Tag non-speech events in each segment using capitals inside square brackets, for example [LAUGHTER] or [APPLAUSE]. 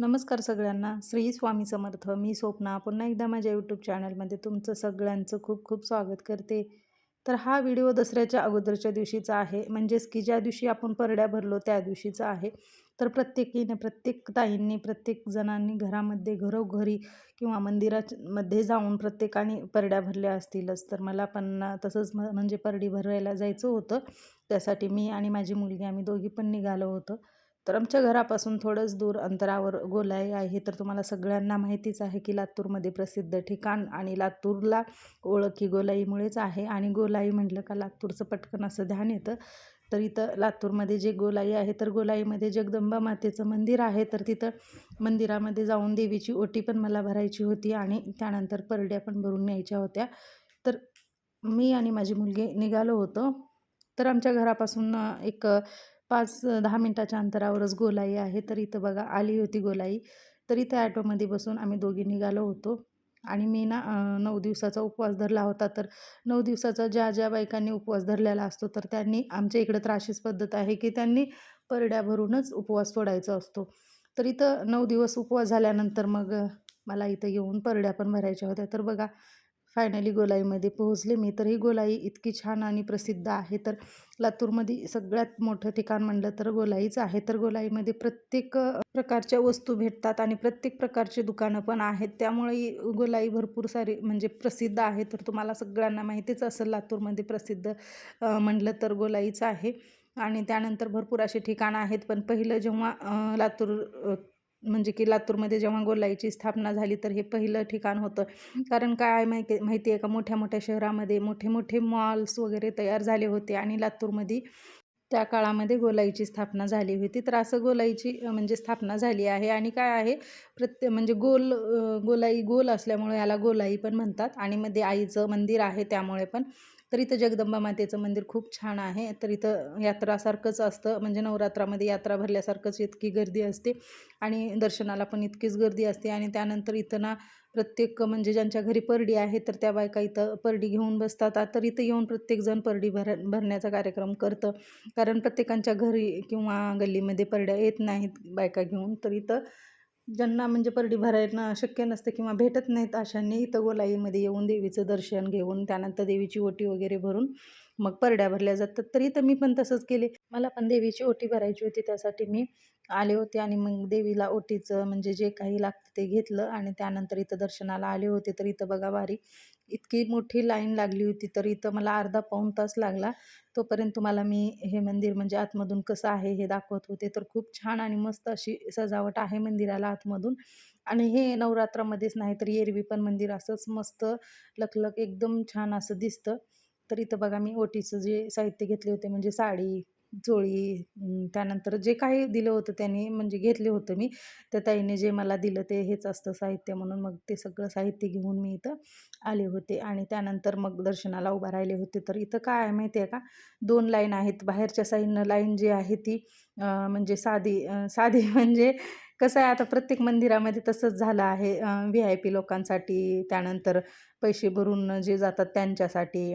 नमस्कार सगळ्यांना. श्री स्वामी समर्थ. मी स्वप्ना. पुन्हा एकदा माझ्या यूट्यूब चॅनलमध्ये तुमचं सगळ्यांचं खूप खूप स्वागत करते. तर हा व्हिडिओ दसऱ्याच्या अगोदरच्या दिवशीचा आहे. म्हणजेच की ज्या दिवशी आपण परड्या भरलो त्या दिवशीचा आहे. तर प्रत्येकीने प्रत्येक ताईंनी प्रत्येक जणांनी घरामध्ये घरोघरी किंवा मंदिरामध्ये जाऊन प्रत्येकाने परड्या भरल्या असतीलच. तर मला पण तसंच म म्हणजे परडी भरवायला जायचं होतं. त्यासाठी मी आणि माझी मुलगी आम्ही दोघी पण निघालो होतो. तर आमच्या घरापासून थोडंच दूर अंतरावर गोलाई आहे. तर तुम्हाला सगळ्यांना माहितीच आहे की लातूरमध्ये प्रसिद्ध ठिकाण आणि लातूरला ओळख ही गोलाईमुळेच आहे. आणि गोलाई म्हटलं का लातूरचं पटकन असं ध्यान येतं. तर इथं लातूरमध्ये जे गोलाई आहे तर गोलाईमध्ये जगदंबा मातेचं मंदिर आहे. तर तिथं मंदिरामध्ये जाऊन देवीची ओटी पण मला भरायची होती आणि त्यानंतर परड्या पण भरून न्यायच्या होत्या. तर मी आणि माझी मुलगी निघालो होतो. तर आमच्या घरापासून एक पाच दहा मिनटाच्या अंतरावरच गोलाई आहे. तर इथं बघा आली होती गोलाई. तर त्या ॲटोमध्ये बसून आम्ही दोघी निघालो होतो. आणि मी ना नऊ दिवसाचा उपवास धरला होता. तर नऊ दिवसाचा ज्या ज्या बायकांनी उपवास धरलेला असतो तर त्यांनी आमच्या इकडं तर अशीच पद्धत आहे की त्यांनी परड्या भरूनच उपवास सोडायचा असतो. तर इथं नऊ दिवस उपवास झाल्यानंतर मग मला इथं येऊन परड्या पण भरायच्या होत्या. तर बघा फायनली गोलाईमध्ये पोहोचले. मी तर ही गोलाई इतकी छान आणि प्रसिद्ध आहे. तर लातूरमध्ये सगळ्यात मोठं ठिकाण म्हणलं तर गोलाईच आहे. तर गोलाईमध्ये प्रत्येक प्रकारच्या वस्तू भेटतात आणि प्रत्येक प्रकारचे दुकानं पण आहेत. त्यामुळे गोलाई भरपूर सारी म्हणजे प्रसिद्ध आहे. तर तुम्हाला सगळ्यांना माहितीच असेल लातूरमध्ये प्रसिद्ध म्हणलं तर गोलाईच आहे. आणि त्यानंतर भरपूर असे ठिकाणं आहेत. पण पहिलं जेव्हा लातूर म्हणजे की लातूरमध्ये जेव्हा गोलाईची स्थापना झाली तर हे पहिलं ठिकाण होतं. कारण काय माहिती माहिती आहे का? मोठ्या मोठ्या शहरामध्ये मोठे मोठे मॉल्स वगैरे तयार झाले होते आणि लातूरमध्ये त्या काळामध्ये गोलाईची स्थापना झाली होती. तर असं गोलाईची म्हणजे स्थापना झाली आहे. आणि काय आहे? प्रत्ये म्हणजे गोल गोलाई गोल असल्यामुळे याला गोलाई पण म्हणतात. आणि मध्ये आईचं मंदिर आहे त्यामुळे पण तर इथं जगदंबा मातेचं मंदिर खूप छान आहे. तर इथं यात्रासारखंच असतं. म्हणजे नवरात्रामध्ये यात्रा भरल्यासारखंच इतकी गर्दी असते. आणि दर्शनाला पण इतकीच गर्दी असते. आणि त्यानंतर इथं ना प्रत्येक म्हणजे ज्यांच्या घरी परडी आहे तर त्या बायका इथं परडी घेऊन बसतात. तर इथं येऊन प्रत्येकजण परडी भर भरण्याचा कार्यक्रम करतं. कारण प्रत्येकांच्या घरी किंवा गल्लीमध्ये परड्या येत नाहीत बायका घेऊन. तर इथं ज्यांना म्हणजे परडी भरायला शक्य नसतं किंवा भेटत नाहीत अशांनी इथं गोलाईमध्ये येऊन देवीचं दर्शन घेऊन त्यानंतर देवीची ओटी वगैरे भरून मग परड्या भरल्या जातात. तर इथं मी पण तसंच केले. मला पण देवीची ओटी भरायची होती. त्यासाठी मी आले होते आणि मग देवीला ओटीचं म्हणजे जे काही लागतं ते घेतलं आणि त्यानंतर इथं दर्शनाला आले होते. तर इथं बघा वारी. इतकी मोठी लाईन लागली होती. तर इथं मला अर्धा पाऊण तास लागला. तोपर्यंत तुम्हाला मी हे मंदिर म्हणजे आतमधून कसं आहे हे दाखवत होते. तर खूप छान आणि मस्त अशी सजावट आहे मंदिराला आतमधून. आणि हे नवरात्रामध्येच नाही तर एरवी पण मंदिर असंच मस्त लखलख एकदम छान असं दिसतं. तर इथं बघा मी ओटीचं जे साहित्य घेतले होते म्हणजे साडी चोळी त्यानंतर जे काही दिलं होतं त्यांनी म्हणजे घेतले होतं मी. त्या ताईने जे मला दिलं ते हेच असतं साहित्य म्हणून मग ते सगळं साहित्य घेऊन मी इथं आले होते. आणि त्यानंतर मग दर्शनाला उभा राहिले होते. तर इथं काय आहे माहिती आहे का? दोन लाईन आहेत. बाहेरच्या साईडनं लाईन जी आहे ती म्हणजे साधी साधी [LAUGHS] म्हणजे कसं आहे आता प्रत्येक मंदिरामध्ये तसंच झालं आहे. व्ही आय पी लोकांसाठी त्यानंतर पैसे भरून जे जातात त्यांच्यासाठी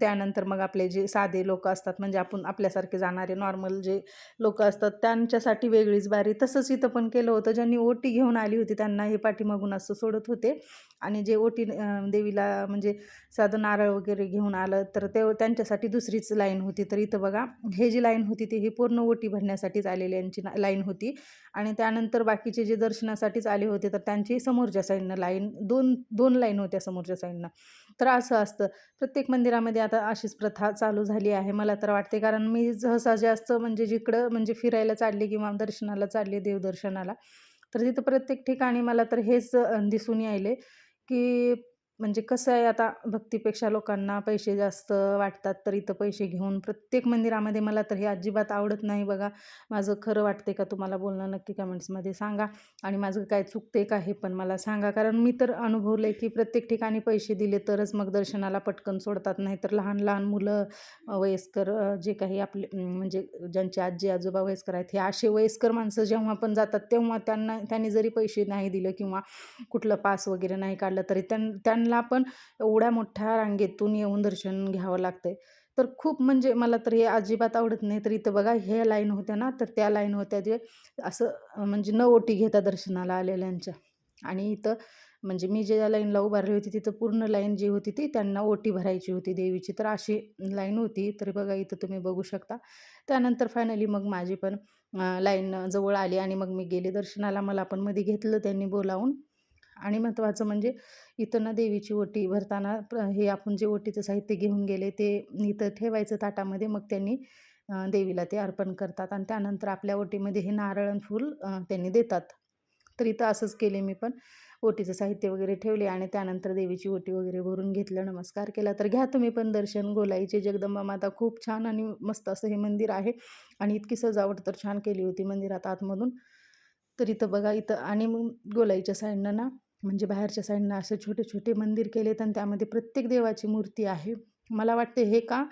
त्यानंतर मग आपले जे साधे लोक असतात म्हणजे आपण आपल्यासारखे जाणारे नॉर्मल जे लोक असतात त्यांच्यासाठी वेगळीच बारी. तसंच इथं पण केलं होतं ज्यांनी ओटी घेऊन आली होती त्यांना हे पाठीमागून असं सोडत होते. आणि जे ओटी देवीला म्हणजे साधं नारळ वगैरे घेऊन आलं तर ते त्यांच्यासाठी दुसरीच लाईन होती. तर इथं बघा हे जी लाईन होती ती ही पूर्ण ओटी भरण्यासाठीच आलेली यांची लाईन होती. आणि त्यानंतर बाकीचे जे दर्शनासाठीच आले होते तर त्यांची समोरच्या साईडनं लाईन दोन दोन लाईन होत्या समोरच्या साईडनं. तर असं असतं. प्रत्येक मंदिरामध्ये आता अशीच प्रथा चालू झाली आहे. मला तर वाटते कारण मी सहसा जास्त म्हणजे जिकडं म्हणजे फिरायला चालले किंवा दर्शनाला चालले देवदर्शनाला तर तिथं प्रत्येक ठिकाणी मला तर हेच दिसून यायले. की म्हणजे कसं आहे आता भक्तीपेक्षा लोकांना पैसे जास्त वाटतात तर इथं पैसे घेऊन प्रत्येक मंदिरामध्ये मला तर हे अजिबात आवडत नाही बघा. माझं खरं वाटते का तुम्हाला बोलणं नक्की कमेंट्समध्ये सांगा. आणि माझं काय चुकते का हे पण मला सांगा. कारण मी तर अनुभवलं आहे की प्रत्येक ठिकाणी पैसे दिले तरच मग दर्शनाला पटकन सोडतात. नाही तर लहान लहान मुलं वयस्कर जे काही आपले म्हणजे ज्यांचे आजी आजोबा वयस्कर आहेत हे असे वयस्कर माणसं जेव्हा पण जातात तेव्हा त्यांना त्यांनी जरी पैसे नाही दिले किंवा कुठलं पास वगैरे नाही काढलं तरी त्यां त्यांना पण एवढ्या मोठ्या रांगेतून येऊन दर्शन घ्यावं लागतं आहे तर खूप म्हणजे मला तर हे अजिबात आवडत नाही. तर इथं बघा ह्या लाईन होत्या ना तर त्या लाईन होत्या जे असं म्हणजे न ओटी घेता दर्शनाला आलेल्यांच्या. आणि इथं म्हणजे मी ज्या लाईनला उभारली होती तिथं पूर्ण लाईन जी होती ती त्यांना ओटी भरायची होती देवीची. तर अशी लाईन होती. तर बघा इथं तुम्ही बघू शकता. त्यानंतर फायनली मग माझी पण लाईन जवळ आली आणि मग मी गेले. दर्शनाला मला पण मध्ये घेतलं त्यांनी बोलावून. आणि महत्त्वाचं म्हणजे इथं ना देवीची ओटी भरताना हे आपण जे ओटीचं साहित्य घेऊन गेले ते इथं ठेवायचं ताटामध्ये मग त्यांनी देवीला ते अर्पण करतात आणि त्यानंतर आपल्या ओटीमध्ये हे नारळ फूल त्यांनी देतात. तर इथं असंच केले मी पण. ओटीचं साहित्य वगैरे ठेवले आणि त्यानंतर देवीची ओटी वगैरे भरून घेतलं नमस्कार केला. तर घ्या तुम्ही पण दर्शन गोलाईचे. जगदंबा माता खूप छान आणि मस्त असं हे मंदिर आहे आणि इतकी सजावट तर छान केली होती मंदिरात आतमधून. तर इथं बघा इथं आणि मग गोलाईच्या साईडनं ना म्हणजे बाहेरच्या साईडनं असे छोटे छोटे मंदिर केलेत आणि त्यामध्ये प्रत्येक देवाची मूर्ती आहे. मला वाटते हे का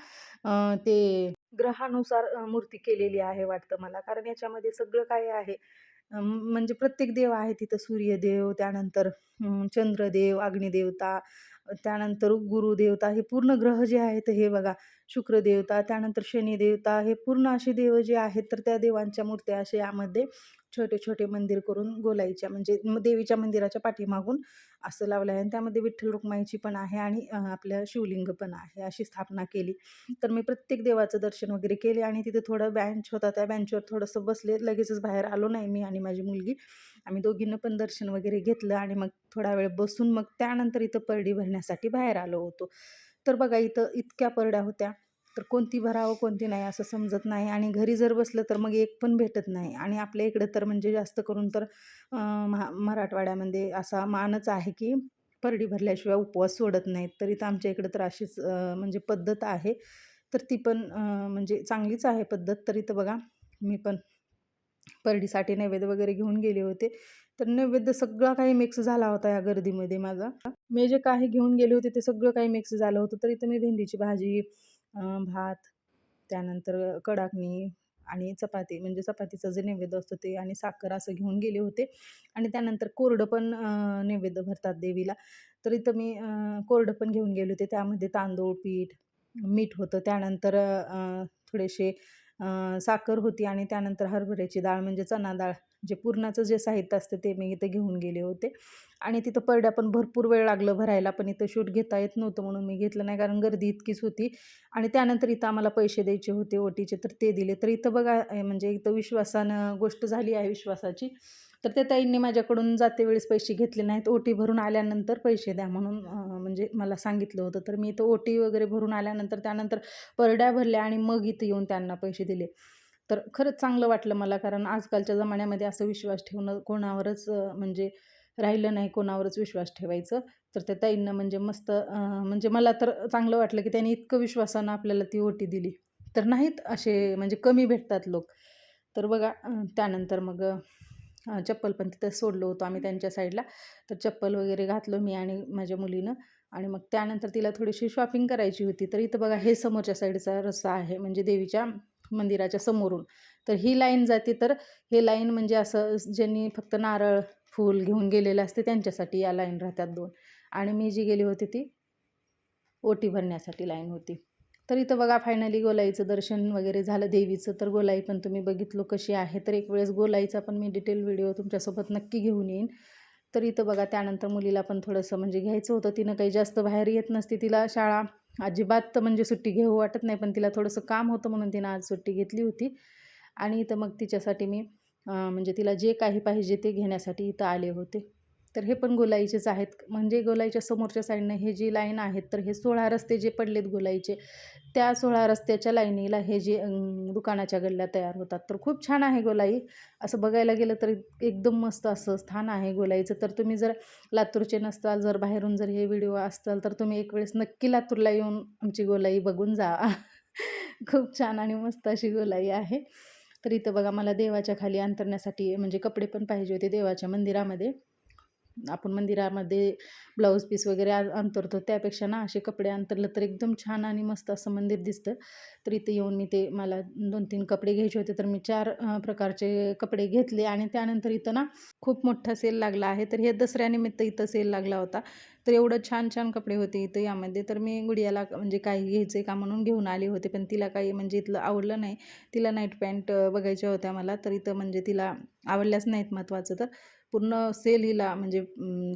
ते ग्रहानुसार मूर्ती केलेली आहे वाटतं मला. कारण याच्यामध्ये सगळं काय आहे. म्हणजे प्रत्येक देव आहे तिथं सूर्यदेव त्यानंतर चंद्रदेव अग्निदेवता त्यानंतर गुरुदेवता हे पूर्ण ग्रह जे आहेत हे बघा शुक्रदेवता त्यानंतर शनिदेवता हे पूर्ण असे देव जे आहेत तर त्या देवांच्या मूर्त्या असे यामध्ये छोटे छोटे मंदिर करून गोलाईच्या म्हणजे देवीच्या मंदिराच्या पाठीमागून असं लावलं आहे. आणि त्यामध्ये विठ्ठल रुक्माईची पण आहे आणि आपल्या शिवलिंग पण आहे अशी स्थापना केली. तर मी प्रत्येक देवाचं दर्शन वगैरे केले आणि तिथे थोडं बेंच होता. त्या बेंचवर थोडंसं बसले. लगेचच बाहेर आलो नाही मी आणि माझी मुलगी. आम्ही दोघींना पण दर्शन वगैरे घेतलं आणि मग थोडा वेळ बसून मग त्यानंतर इथं परडी भरण्यासाठी बाहेर आलो होतो. तर बघा इथं इतक्या परड्या होत्या. तर कोणती भरावं कोणती नाही असं समजत नाही. आणि घरी जर बसलं तर मग एक पण भेटत नाही. आणि आपल्या इकडं तर म्हणजे जास्त करून तर महा मराठवाड्यामध्ये असा मानच आहे की परडी भरल्याशिवाय उपवास सोडत नाहीत. तरी तर आमच्या इकडं तर अशीच म्हणजे पद्धत आहे. तर ती पण म्हणजे चांगलीच आहे पद्धत. तरी तर बघा मी पण परडीसाठी नैवेद्य वगैरे घेऊन गेले होते. तर नैवेद्य सगळा काही मिक्स झाला होता या गर्दीमध्ये माझा. मी जे काही घेऊन गेले होते ते सगळं काही मिक्स झालं होतं. तरी तर मी भेंडीची भाजी भात त्यानंतर कडाकणी आणि चपाती म्हणजे चपातीचं जे नैवेद्य असतं ते आणि साखर असं घेऊन गेले होते. आणि त्यानंतर कोरडं पण नैवेद्य भरतात देवीला. तर इथं मी कोरडं पण घेऊन गेले होते. त्यामध्ये तांदूळ पीठ मीठ होतं. त्यानंतर थोडेसे साखर होती आणि त्यानंतर हरभऱ्याची डाळ म्हणजे चणा डाळ जे पूर्णाचं जे साहित्य असतं ते मी इथं घेऊन गेले होते. आणि तिथं परड्या पण भरपूर वेळ लागलं भरायला पण इथं शूट घेता येत नव्हतं म्हणून मी घेतलं नाही कारण गर्दी इतकीच होती. आणि त्यानंतर इथं आम्हाला पैसे द्यायचे होते ओटीचे तर ते दिले. तर इथं बघा म्हणजे इथं विश्वासानं गोष्ट झाली आहे विश्वासाची. तर त्या ताईंनी माझ्याकडून जाते वेळेस पैसे घेतले नाहीत. ओटी भरून आल्यानंतर पैसे द्या म्हणून म्हणजे मला सांगितलं होतं. तर मी इथं ओटी वगैरे भरून आल्यानंतर त्यानंतर परड्या भरल्या आणि मग इथं येऊन त्यांना पैसे दिले. तर खरंच चांगलं वाटलं मला कारण आजकालच्या जमान्यामध्ये असं विश्वास ठेवणं कोणावरच म्हणजे राहिलं नाही कोणावरच विश्वास ठेवायचं. तर त्या ताईंना म्हणजे मस्त म्हणजे मला तर चांगलं वाटलं की त्यांनी इतकं विश्वासानं आपल्याला ती ओटी दिली. तर नाहीत असे म्हणजे कमी भेटतात लोक. तर बघा त्यानंतर मग चप्पल पण तिथं सोडलो होतो आम्ही त्यांच्या साईडला. तर चप्पल वगैरे घातलो मी आणि माझ्या मुलीनं. आणि मग त्यानंतर तिला थोडीशी शॉपिंग करायची होती. तर इथं बघा हे समोरच्या साईडचा रस्ता आहे. म्हणजे देवीच्या मंदिराच्या समोरून. तर ही लाईन जाते तर हे लाईन म्हणजे असं ज्यांनी फक्त नारळ फूल घेऊन गेलेलं असते त्यांच्यासाठी या लाईन राहतात दोन. आणि मी जी गेली होती ती ओटी भरण्यासाठी लाईन होती. तर इथं बघा फायनली गोलाईचं दर्शन वगैरे झालं देवीचं तर गोलाई पण तुम्ही बघितलो कशी आहे. तर एक वेळेस गोलाईचा पण मी डिटेल व्हिडिओ तुमच्यासोबत नक्की घेऊन येईन. तर इथं बघा त्यानंतर मुलीला पण थोडंसं म्हणजे घ्यायचं होतं. तिनं काही जास्त बाहेर येत नसते तिला शाळा अजिबात म्हणजे सुट्टी घेऊ वाटत नाही पण तिला थोडंसं काम होतं म्हणून तिनं आज सुट्टी घेतली होती. आणि इथं मग तिच्यासाठी मी म्हणजे तिला जे काही पाहिजे ते घेण्यासाठी इथं आले होते. तर हे पण गोलाईचेच आहेत. म्हणजे गोलाईच्या समोरच्या साईडनं हे जी लाईन आहेत तर हे सोळा रस्ते जे पडलेत गोलाईचे त्या सोळा रस्त्याच्या लाईनीला हे जे दुकानाच्या गल्ल्या तयार होतात. तर खूप छान आहे गोलाई. असं बघायला गेलं तर एकदम मस्त असं स्थान आहे गोलाईचं. तर तुम्ही जर लातूरचे नसताल जर बाहेरून जर हे व्हिडिओ असताल तर तुम्ही एक वेळेस नक्की लातूरला येऊन आमची गोलाई बघून जा. [LAUGHS] खूप छान आणि मस्त अशी गोलाई आहे. तर इथं बघा मला देवाच्या खाली अंतरण्यासाठी म्हणजे कपडे पण पाहिजे होते देवाच्या मंदिरामध्ये. आपण मंदिरामध्ये ब्लाऊज पीस वगैरे अंतरतो त्यापेक्षा ना असे कपडे अंतरलं तर एकदम छान आणि मस्त असं मंदिर दिसतं. तर इथे येऊन मी ते मला दोन तीन कपडे घ्यायचे होते तर मी चार प्रकारचे कपडे घेतले आणि त्यानंतर इथं ना खूप मोठा सेल लागला आहे. तर हे दसऱ्यानिमित्त इथं सेल लागला होता. तर एवढं छान छान कपडे होते इथं यामध्ये. तर मी गुडियाला म्हणजे काही घ्यायचं का म्हणून घेऊन आले होते पण तिला काही म्हणजे इथलं आवडलं नाही. तिला नाईट पॅन्ट बघायच्या होत्या मला. तर इथं म्हणजे तिला आवडल्याच नाहीत महत्त्वाचं तर. पूर्ण सेल हिला म्हणजे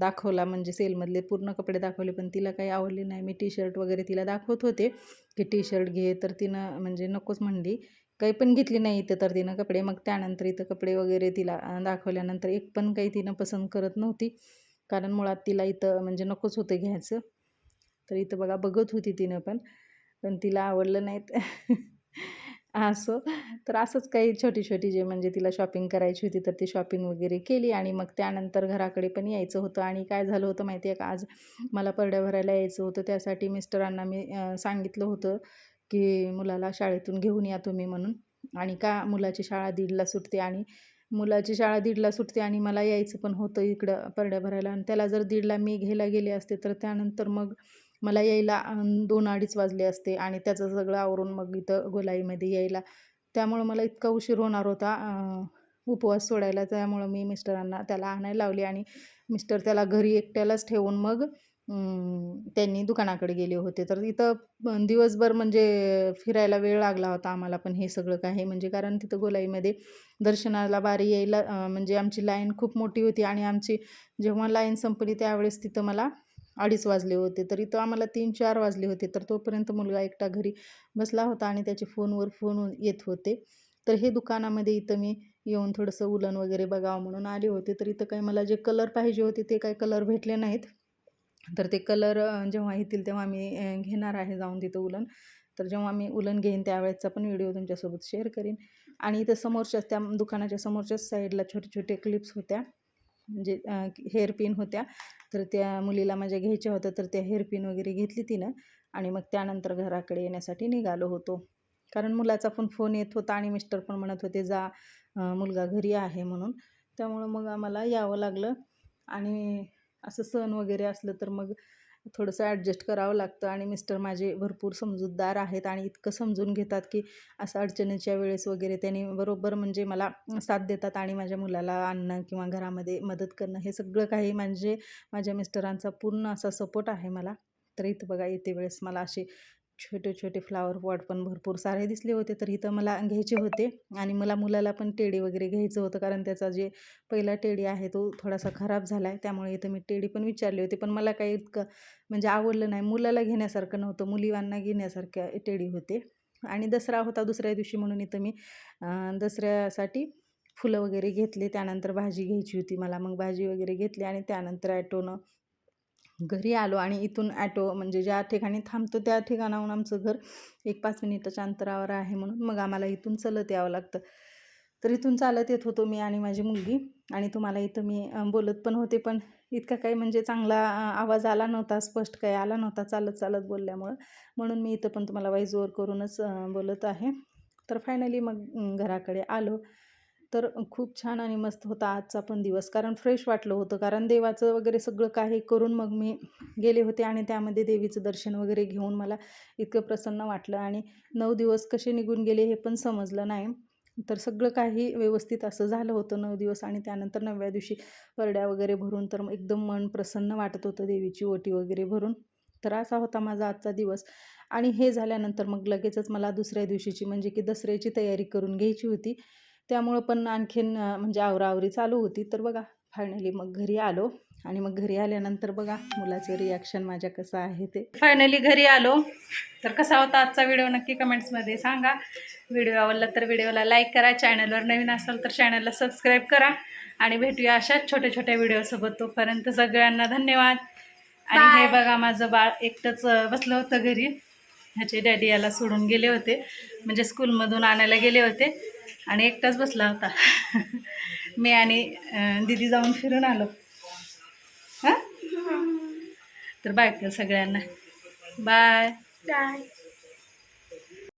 दाखवला म्हणजे सेलमधले पूर्ण कपडे दाखवले पण तिला काही आवडले नाही. मी टी शर्ट वगैरे तिला दाखवत होते की टी शर्ट घे तर तिनं म्हणजे नकोच म्हणली. काही पण घेतली नाही इथं तर तिनं कपडे. मग त्यानंतर इथं कपडे वगैरे तिला दाखवल्यानंतर एक पण काही तिनं पसंत करत नव्हती. कारण मुळात तिला इथं म्हणजे नकोच होतं घ्यायचं. तर इथं बघा बघत होती तिनं पण. पण तिला आवडलं नाहीत. [LAUGHS] असं. तर असंच काही छोटी छोटी जे म्हणजे तिला शॉपिंग करायची होती तर ती शॉपिंग वगैरे केली आणि मग त्यानंतर घराकडे पण यायचं होतं. आणि काय झालं होतं माहिती आहे का आज मला परड्या भरायला यायचं होतं. त्यासाठी मिस्टरांना मी सांगितलं होतं की मुलाला शाळेतून घेऊन या तुम्ही म्हणून. आणि का मुलाची शाळा दीडला सुटते आणि मुलाची शाळा दीडला सुटते आणि मला यायचं पण होतं इकडं परड्या भरायला. आणि त्याला जर दीडला मी घ्यायला गेले असते तर त्यानंतर मग मला यायला दोन अडीच वाजले असते आणि त्याचं सगळं आवरून मग इथं गोलाईमध्ये यायला. त्यामुळं मला इतका उशीर होणार होता उपवास सोडायला. त्यामुळं मी मिस्टरांना त्याला आणायला लावली आणि मिस्टर त्याला घरी एकट्यालाच ठेवून मग त्यांनी दुकानाकडे गेले होते. तर इथं दिवसभर म्हणजे फिरायला वेळ लागला होता आम्हाला पण हे सगळं काही. म्हणजे कारण तिथं गोलाईमध्ये दर्शनाला बारी यायला म्हणजे आमची लाईन खूप मोठी होती आणि आमची जेव्हा लाईन संपली त्यावेळेस तिथं मला अडीच वाजले होते तर इथं आम्हाला तीन चार वाजले होते तर तोपर्यंत मुलगा एकटा घरी बसला होता आणि त्याचे फोनवर फोन येत होते. तर हे दुकानामध्ये इथं मी येऊन थोडंसं उलन वगैरे बघावं म्हणून आले होते. तर इथं काही मला जे कलर पाहिजे होते ते काही कलर भेटले नाहीत. तर ते कलर जेव्हा येतील तेव्हा मी घेणार आहे जाऊन तिथं उलन. तर जेव्हा मी उलन घेईन त्यावेळेचा पण व्हिडिओ तुमच्यासोबत शेअर करीन. आणि इथं समोरच्याच त्या दुकानाच्या समोरच्याच साईडला छोटे छोटे क्लिप्स होत्या. म्हणजे हेअर पिन होत्या. तर त्या मुलीला माझ्या घ्यायच्या होत्या तर त्या हेअर पिन वगैरे घेतली तिनं आणि मग त्यानंतर घराकडे येण्यासाठी निघालो होतो. कारण मुलाचा पण फोन येत होता आणि मिस्टर पण म्हणत होते जा मुलगा घरी आहे म्हणून. त्यामुळं मग आम्हाला यावं लागलं आणि असं सण वगैरे असलं तर मग थोडंसं ॲडजस्ट करावं लागतं आणि मिस्टर माझे भरपूर समजूतदार आहेत आणि इतकं समजून घेतात की असं अडचणीच्या वेळेस वगैरे त्यांनी बरोबर म्हणजे मला साथ देतात आणि माझ्या मुलाला आणणं किंवा घरामध्ये मदत करणं हे सगळं काही म्हणजे माझ्या मिस्टरांचा पूर्ण असा सपोर्ट आहे मला. तर इथं बघा येते वेळेस मला असे छोटे छोटे फ्लावर पॉट पण भरपूर सारे दिसले होते तर इथं मला घ्यायचे होते. आणि मला मुलाला पण टेडी वगैरे घ्यायचं होतं कारण त्याचा जे पहिला टेडी आहे तो थोडासा खराब झाला आहे त्यामुळे इथं मी टेडी पण विचारले होते पण मला काही इतकं म्हणजे आवडलं नाही. मुलाला घेण्यासारखं नव्हतं मुलीवांना घेण्यासारख्या टेडी होते. आणि दसरा होता दुसऱ्या दिवशी म्हणून इथं मी दसऱ्यासाठी फुलं वगैरे घेतले. त्यानंतर भाजी घ्यायची होती मला मग भाजी वगैरे घेतली आणि त्यानंतर ॲटोनं घरी आलो आणि इथून ॲटो म्हणजे ज्या ठिकाणी थांबतो त्या ठिकाणाहून आमचं घर एक पाच मिनिटाच्या अंतरावर आहे म्हणून मग आम्हाला इथून चालत यावं लागतं. तर इथून चालत येत होतो मी आणि माझी मुलगी आणि तुम्हाला इथं मी बोलत पण होते पण इतका काही म्हणजे चांगला आवाज आला नव्हता स्पष्ट काही आला नव्हता चालत चालत बोलल्यामुळं. म्हणून मी इथं पण तुम्हाला वाईज जोर करूनच बोलत आहे. तर फायनली मग घराकडे आलो. तर खूप छान आणि मस्त होता आजचा पण दिवस. कारण फ्रेश वाटलं होतं. कारण देवाचं वगैरे सगळं काही करून मग मी गेले होते आणि त्यामध्ये देवीचं दर्शन वगैरे घेऊन मला इतकं प्रसन्न वाटलं. आणि नऊ दिवस कसे निघून गेले हे पण समजलं नाही. तर सगळं काही व्यवस्थित असं झालं होतं नऊ दिवस आणि त्यानंतर नवव्या दिवशी परड्या वगैरे भरून तर मग एकदम मन प्रसन्न वाटत होतं देवीची ओटी वगैरे भरून. तर असा होता माझा आजचा दिवस. आणि हे झाल्यानंतर मग लगेचच मला दुसऱ्या दिवशीची म्हणजे की दसऱ्याची तयारी करून घ्यायची होती. त्यामुळं पण आणखीन म्हणजे आवराआवरी चालू होती. तर बघा फायनली मग घरी आलो. आणि मग घरी आल्यानंतर बघा मुलाचं रिॲक्शन माझ्या कसं आहे ते. फायनली घरी आलो. तर कसा होता आजचा व्हिडिओ नक्की कमेंट्समध्ये सांगा. व्हिडिओ आवडला तर व्हिडिओला लाईक करा. चॅनलवर नवीन असाल तर चॅनलला सबस्क्राईब करा. आणि भेटूया अशाच छोट्या छोट्या व्हिडिओसोबत तोपर्यंत सगळ्यांना धन्यवाद. आणि हे बघा माझं बाळ एकटंच बसलं होतं घरी. ह्याचे डॅडी याला सोडून गेले होते. म्हणजे स्कूलमधून आणायला गेले होते. आणि एकटाच बसला होता. मी आणि दिदी जाऊन फिरून आलो. हां? तर बाय सगळ्यांना. बाय. बाय.